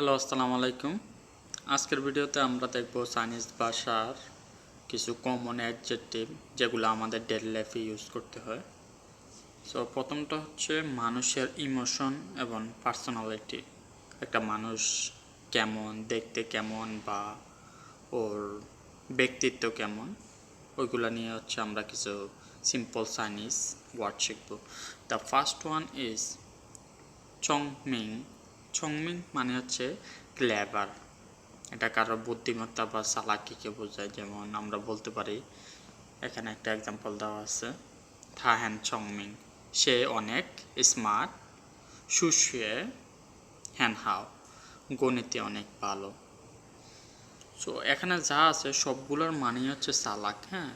Hello, আসসালামু আলাইকুম। আজকের ভিডিওতে আমরা দেখব চাইনিজ ভাষার কিছু কমন অ্যাডজেক্টিভ যেগুলো আমাদের ডেলি লাইফে ইউজ করতে হয়। সো প্রথমটা হচ্ছে মানুষের ইমোশন এবং পার্সোনালিটি একটা মানুষ কেমন, দেখতে কেমন বা ওর ব্যক্তিত্ব কেমন, ওইগুলো নিয়ে হচ্ছে আমরা কিছু সিম্পল চাইনিজ ওয়ার্ড শিখব। দ্য ফার্স্ট ওয়ান ইজ চংমিং চংমিং মানে হচ্ছে ক্লেভার এটা কারও বুদ্ধিমত্তা বা চালাকিকে বোঝায়, যেমন আমরা বলতে পারি, এখানে একটা এক্সাম্পল দেওয়া আছে থা হ্যান চংমিং সে অনেক স্মার্ট সুশুয়ে হ্যান হাও গণিতে অনেক ভালো। সো এখানে যা আছে, সবগুলোর মানেই হচ্ছে চালাক হ্যাঁ?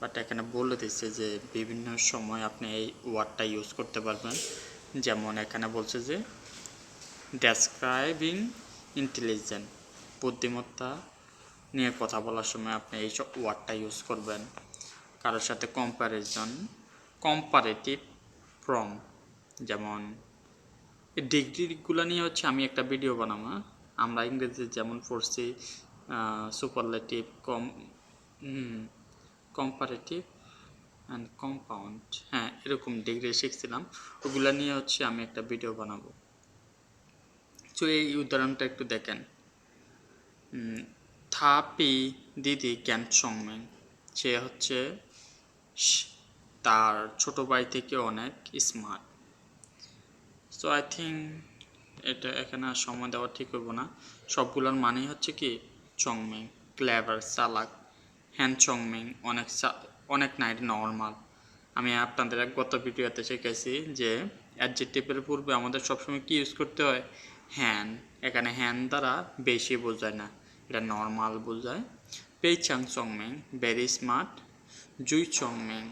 বাট এখানে বলে দিচ্ছে যে বিভিন্ন সময় আপনি এই ওয়ার্ডটা ইউজ করতে পারবেন। যেমন এখানে বলছে যে ডেসক্রাইবিং ইন্টেলিজেন্ট বুদ্ধিমত্তা নিয়ে কথা বলার সময় আপনি এই ওয়ার্ডটা ইউজ করবেন। কারোর সাথে কম্প্যারিজন কম্পারেটিভ ফ্রম যেমন ডিগ্রিগুলো নিয়ে হচ্ছে আমি একটা ভিডিও বানাবো হ্যাঁ? আমরা ইংরেজি যেমন পড়ছি সুপারলেটিভ কম কম্পারেটিভ অ্যান্ড কম্পাউন্ড হ্যাঁ এরকম ডিগ্রি শিখছিলাম। ওগুলো নিয়ে হচ্ছে আমি একটা ভিডিও বানাবো। তো এই উদাহরণটা একটু দেখেন। থাপি দিদি ক্যান সংমেং সে হচ্ছে তার ছোট ভাই থেকে অনেক স্মার্ট সো আই থিঙ্ক এটা এখানে সময় দেওয়া ঠিক হইব না। সবগুলোর মানেই হচ্ছে কি? চংমিং ক্লেভার চালাক হ্যান চংমিং অনেক অনেক নাইট নর্মাল আমি আপনাদের এক গত ভিডিওতে শিখেছি যে অ্যাডজেক্টিভের পূর্বে আমাদের সবসময় কি ইউজ করতে হয়? হ্যান, এখানে হ্যান দ্বারা বেশি বোঝায় না, এটা নর্মাল বোঝায়। পেই চাং চংমিং ভেরি স্মার্ট জুই চংমিং,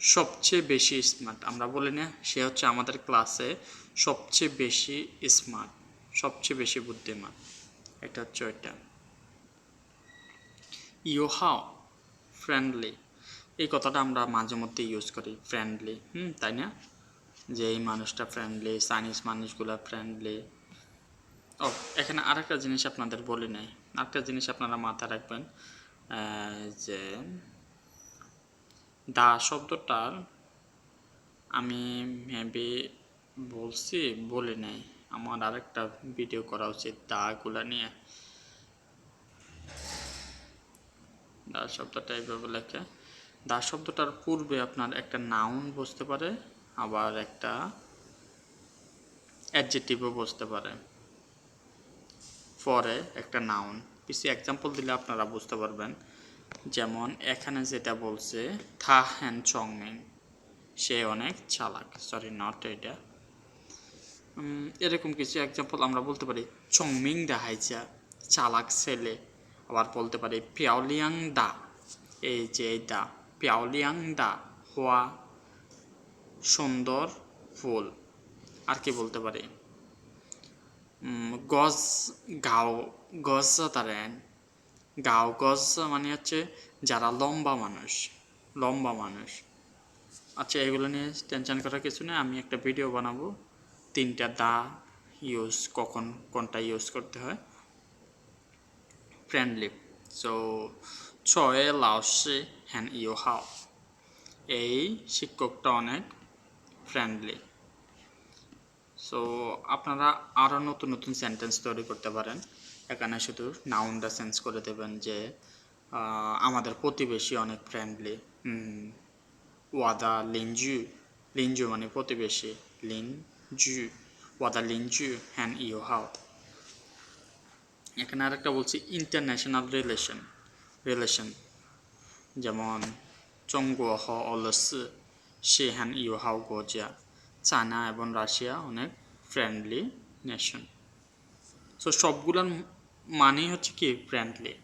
সবচেয়ে বেশি স্মার্ট আমরা বলি না, সে হচ্ছে আমাদের ক্লাসে সবচেয়ে বেশি স্মার্ট সবচেয়ে বেশি বুদ্ধিমান, এটা হচ্ছে ওইটা। ইউ হাও ফ্রেন্ডলি এই কথাটা আমরা মাঝে মধ্যে ইউজ করি ফ্রেন্ডলি হুম, তাই না? যে এই মানুষটা ফ্রেন্ডলি চাইনিজ মানুষগুলো ফ্রেন্ডলি ও, এখানে আরেকটা জিনিস আপনাদের বলি নাই। আরেকটা জিনিস আপনারা মাথায় রাখবেন যে দা শব্দটার আমি মেবি বলছি, বলি নাই। আমার আরেকটা ভিডিও করা উচিত দাগুলা নিয়ে। দা শব্দটা এইভাবে লেখে। দা শব্দটার পূর্বে আপনার একটা নাউন বসতে পারে। আবার একটা অ্যাডজেক্টিভও বসতে পারে। পরে একটা নাউন কিছু এক্সাম্পল দিলে আপনারা বুঝতে পারবেন। যেমন, এখানে যেটা বলছে, থা হ্যান চংমিং সে অনেক চালাক। সরি নট এটা। এরকম কিছু এক্সাম্পল আমরা বলতে পারি। চংমিং দেখাইছা চালাক ছেলে। আবার বলতে পারি, পিয়াওলিয়াং দা। এই যে দা। পিয়াওলিয়াং দা। হওয়া সুন্দর ফুল। আর কি বলতে পারি? গজ গাও গজ তারেন গাও গজ মানে হচ্ছে যারা লম্বা মানুষ লম্বা মানুষ। আচ্ছা এগুলো নিয়ে টেনশন করার কিছু নেই, আমি একটা ভিডিও বানাবো। তিনটা দা ইউজ কখন কোনটা ইউজ করতে হয়। ফ্রেন্ডলি সো ছয় লাউসি হ্যান ইউ, হাও। এই শিক্ষকটা অনেক ফ্রেন্ডলি সো আপনারা আরও নতুন নতুন সেন্টেন্স তৈরি করতে পারেন। এখানে শুধু নাউনটা চেঞ্জ করে দেবেন যে আমাদের প্রতিবেশী অনেক ফ্রেন্ডলি ওয়াদা লিনজু। লিনজু মানে প্রতিবেশী। লিনজু। ওয়াদা লিনজু হ্যান ইউ হাও এখানে আরেকটা বলছি ইন্টারন্যাশনাল রিলেশন রিলেশন যেমন, চঙ্গুয়া হ অলস। সে হ্যান ইউ হাও গোজা, চায়না এবং রাশিয়া অনেক ফ্রেন্ডলি নেশন সো সবগুলোর মানেই হচ্ছে কি ফ্রেন্ডলি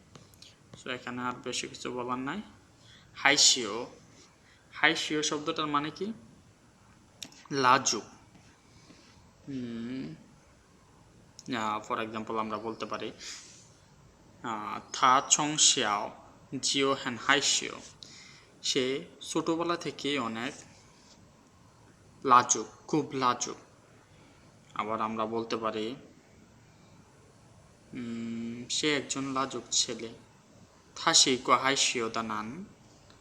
সো এখানে আর বেশি কিছু বলার নাই। হাইশিও হাইশিও শব্দটার মানে কি? লাজুক। ফর এক্সাম্পল আমরা বলতে পারি থা ছং শিয়াও, জিও হ্যান হাইশিও সে ছোটোবেলা থেকেই অনেক লাজুক, খুব লাজুক। আবার আমরা বলতে পারি সে একজন লাজুক ছেলে। থাসি কহাই শিওদা নান।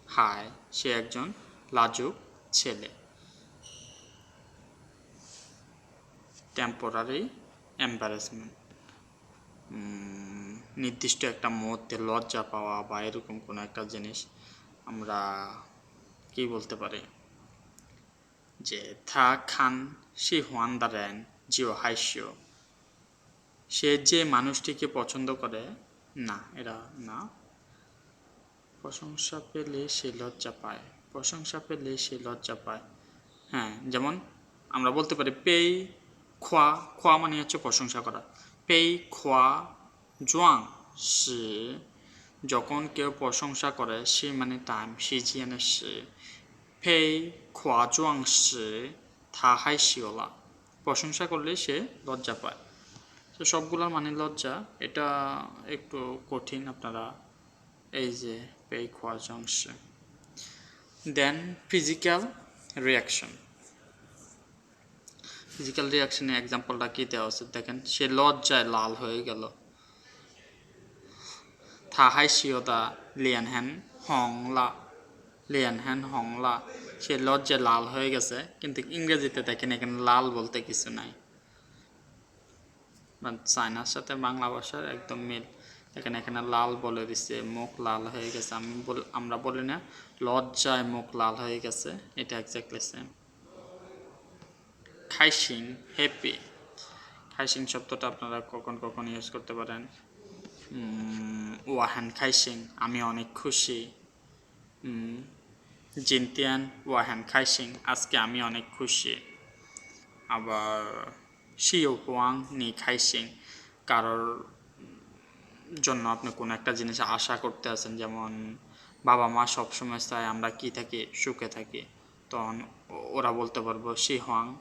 হায়, সে একজন লাজুক ছেলে। টেম্পোরারি এম্বারেসমেন্ট নির্দিষ্ট একটা মুহূর্তে লজ্জা পাওয়া বা এরকম কোনো একটা জিনিস আমরা কি বলতে পারি? যে থা খান সি হুয়ান দারেন জিও হাইশিও সে যে মানুষটিকে পছন্দ করে, না, এরা না। প্রশংসা পেলে সে লজ্জা পায়, প্রশংসা পেলে সে লজ্জা পায়। হ্যাঁ যেমন আমরা বলতে পারি, পেই খোয়া খোয়া মানে হচ্ছে প্রশংসা করা। পেই খোয়া জোয়াং, সে যখন কেউ প্রশংসা করে, সে মানে টাইম, সে জিয়ানে সি। পেই খোয়া জোয়াং সি থা হাই শিওলা প্রশংসা করলে সে লজ্জা পায়। তো সবগুলোর মানে লজ্জা, এটা একটু কঠিন আপনারা এই যে পেই খোয়া জংশ দেন ফিজিক্যাল রিয়াকশন ফিজিক্যাল রিয়াকশনের এক্সাম্পলটা কী দেওয়া আছে দেখেন, সে লজ্জায় লাল হয়ে গেল। থাহাই শিওদা লিয়ান হ্যান হংলা। লিয়ান হ্যান হংলা সে লজ্জায় লাল হয়ে গেছে, কিন্তু ইংরেজিতে দেখেন এখানে লাল বলতে কিছু নাই। চায়নার সাথে বাংলা ভাষার একদম মিল। এখানে এখানে লাল বলে দিচ্ছে মুখ লাল হয়ে গেছে। আমি বল, আমরা বলি না, লজ্জায় মুখ লাল হয়ে গেছে, এটা এক্স্যাক্টলি সেম খাইসিং হ্যাপি খাইসিং শব্দটা আপনারা কখন কখন ইউজ করতে পারেন? ওয়াহান খাইসিং, আমি অনেক খুশি। জিনতিয়ান, ওয়াহান খাইসিং, আজকে আমি অনেক খুশি। আবার শিও ওয়াং নি খাইসিং। কারোর জন্য আপনি কোনো একটা জিনিস আশা করতে আছেন, যেমন বাবা মা সবসময় চায় আমরা কি থাকি, সুখে থাকি, তখন ওরা বলতে পারব, শি হোয়াং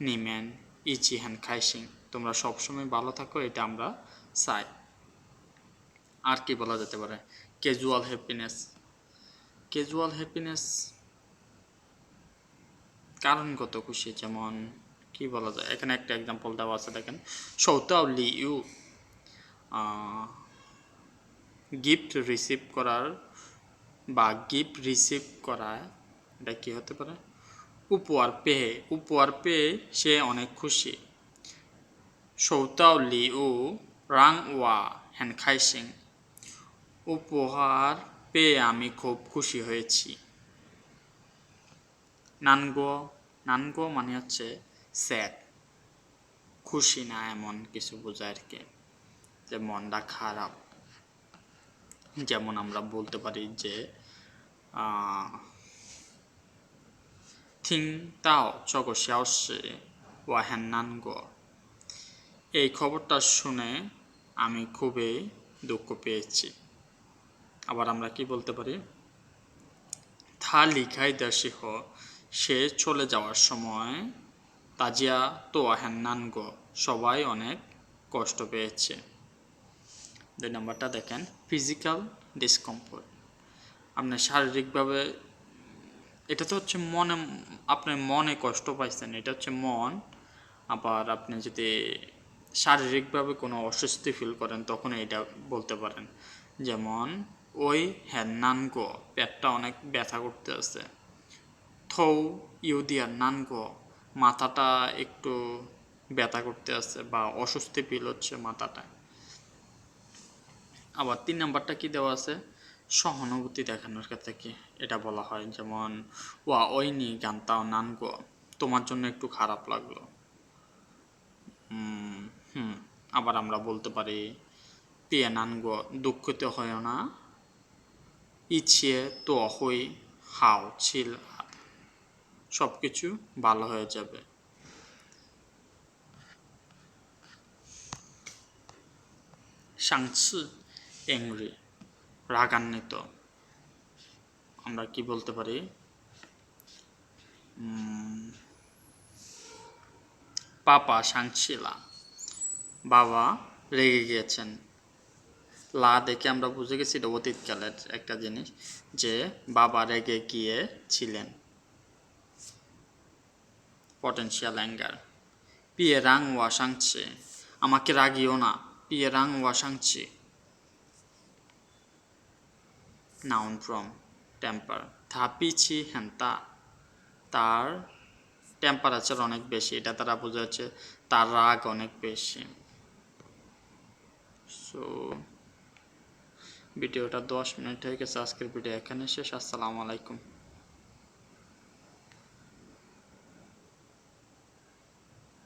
নিমেন ইচি হ্যান খাইসিং, তোমরা সবসময় ভালো থাকো, এটা আমরা চাই। আর কি বলা যেতে পারে? ক্যাজুয়াল হ্যাপিনেস ক্যাজুয়াল হ্যাপিনেস কারণগত খুশি, যেমন কি বলা যায়? এখানে একটা এক্সাম্পল দেওয়া আছে, দেখেন। সৌতাও লি ইউ গিফট রিসিভ করার বা গিফট রিসিভ করা, এটা কি হতে পারে? উপহার পেয়ে উপহার পেয়ে সে অনেক খুশি। সৌতাও লি উ রাং ওয়া হ্যান খাইসিং উপহার পেয়ে আমি খুব খুশি হয়েছি। নানগো নানগো মানে হচ্ছে স্যাড খুশি না এমন কিছু বোঝায় আর কি? যে মনটা খারাপ। যেমন আমরা বলতে পারি যে থিং তাও চক শিয়াওসি ওয়াহেন নানগো। এই খবরটা শুনে আমি খুবই দুঃখ পেয়েছি। আবার আমরা কি বলতে পারি? থা লিখাই দাসি হ, সে চলে যাওয়ার সময় তাজিয়া তো হ্যান্নানগো সবাই অনেক কষ্ট পেয়েছে। দুই নম্বরটা দেখেন ফিজিক্যাল ডিসকমফোর্ট আপনার শারীরিকভাবে, এটা তো হচ্ছে মনে, আপনি মনে কষ্ট পাইছেন, এটা হচ্ছে মন। আবার আপনি যদি শারীরিকভাবে কোনো অস্বস্তি ফিল করেন, তখন এটা বলতে পারেন। যেমন ওই হ্যান্নানগো পেটটা অনেক ব্যথা করতে আছে। থৌ ইউদিয়ার নানগো, মাথাটা একটু ব্যথা করতে আছে বা অস্বস্তি ফিল হচ্ছে মাথাটা আবার তিন নাম্বারটা কি দেওয়া আছে? সহানুভূতি দেখানোর ক্ষেত্রে কি এটা বলা হয়? যেমন, ওয়া ওইনি গানতাও নানগো, তোমার জন্য একটু খারাপ লাগল। হুম, আবার আমরা বলতে পারি, পিয়ে নানগো, দুঃখিত হয় না। ইচ্ছে তো হই হাও ছিল সব কিছু ভালো হয়ে যাবে। আমরা কি বলতে পারি? পাপা সাংশিলা বাবা রেগে গিয়েছেন। লা দেখে আমরা বুঝে গেছি এটা অতীতকালের একটা জিনিস, যে বাবা রেগে গিয়েছিলেন পটেনশিয়াল অ্যাঙ্গার পিয়ে রাং ওয়া সাংছে আমাকে রাগিও না। পিয়ে পিয়েরাং ওয়াসাংচি নাউন ফ্রম টেম্পার থাপিছি হেন্তা। তার টেম্পারেচার অনেক বেশি। এটা তারা বোঝা যাচ্ছে তার রাগ অনেক বেশি। সো ভিডিওটা দশ মিনিট হয়ে গেছে আজকের ভিডিও এখানে শেষ। আসসালামু আলাইকুম।